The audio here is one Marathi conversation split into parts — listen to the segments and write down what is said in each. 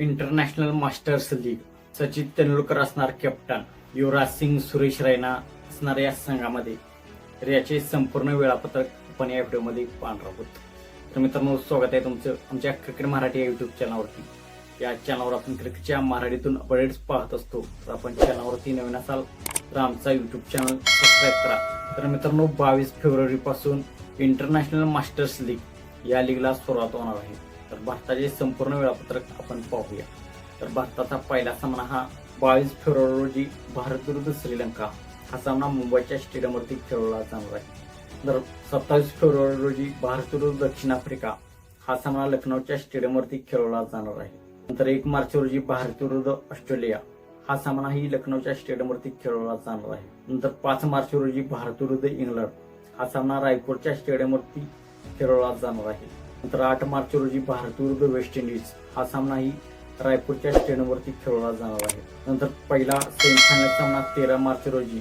International masters league. Sachin Tendulkar असणार कॅप्टन. युवराज सिंग सुरेश रैना असणार या संघामध्ये. तर याचे संपूर्ण वेळापत्रक आपण या व्हिडिओमध्ये पाहणार आहोत. तर मित्रांनो स्वागत आहे तुमचं आमच्या क्रिकेट मराठी या युट्यूब चॅनलवरती या चॅनलवर आपण क्रिकेटच्या मराठीतून अपडेट्स पाहत असतो. तर आपण चॅनलवरती नवीन असाल तर आमचा युट्यूब चॅनल सबस्क्राईब करा. तर मित्रांनो बावीस फेब्रुवारीपासून इंटरनॅशनल मास्टर्स लीग या लीगला सुरुवात होणार आहे. तर भारताचे संपूर्ण वेळापत्रक आपण पाहूया. तर भारताचा पहिला सामना हा बावीस फेब्रुवारी रोजी भारत विरुद्ध श्रीलंका हा सामना मुंबईच्या स्टेडियमवरती खेळवला जाणार आहे. तर सत्तावीस फेब्रुवारी रोजी भारत विरुद्ध दक्षिण आफ्रिका हा सामना लखनौच्या स्टेडियमवरती खेळवला जाणार आहे. नंतर एक मार्च रोजी भारत विरुद्ध ऑस्ट्रेलिया हा सामनाही लखनौच्या स्टेडियमवरती खेळवला जाणार आहे. नंतर पाच मार्च रोजी भारत विरुद्ध इंग्लंड हा सामना रायपूरच्या स्टेडियमवरती खेळवला जाणार आहे. नंतर आठ मार्च रोजी भारत विरुद्ध वेस्ट इंडिज हा सामनाही रायपूरच्या स्टेडियमवरती खेळवला जाणार आहे. नंतर पहिला सेमीफायनल सामना तेरा मार्च रोजी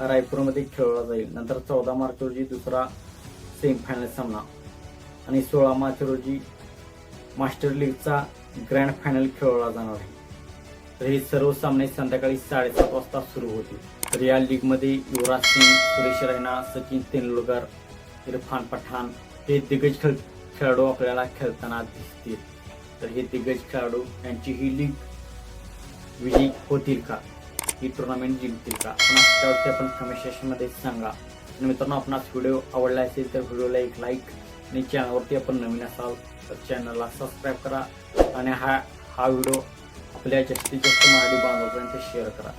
रायपूरमध्ये खेळवला जाईल. नंतर चौदा मार्च रोजी दुसरा सेमीफायनल सामना आणि सोळा मार्च रोजी मास्टर लीगचा ग्रँड फायनल खेळवला जाणार आहे. तर हे सर्व सामने संध्याकाळी साडेसात वाजता सुरू होतील. तर या लीगमध्ये युवराज सिंग सुरेश रैना सचिन तेंडुलकर इरफान पठाण हे दिग्गज खेळ खेळाडू आपल्याला खेळताना दिसतील. तर हे दिग्गज खेळाडू यांची ही लीग विजयी होतील का? ही टुर्नामेंट जिंकतील का? त्यावरती आपण कमेंट सेशनमध्ये सांगा. आणि मित्रांनो आपणास व्हिडिओ आवडला असेल तर व्हिडिओला एक लाईक आणि चॅनलवरती आपण नवीन असाल तर चॅनलला सबस्क्राईब करा आणि हा हा व्हिडिओ आपल्या जास्तीत जास्त मराठी बांधवांपर्यंत शेअर करा.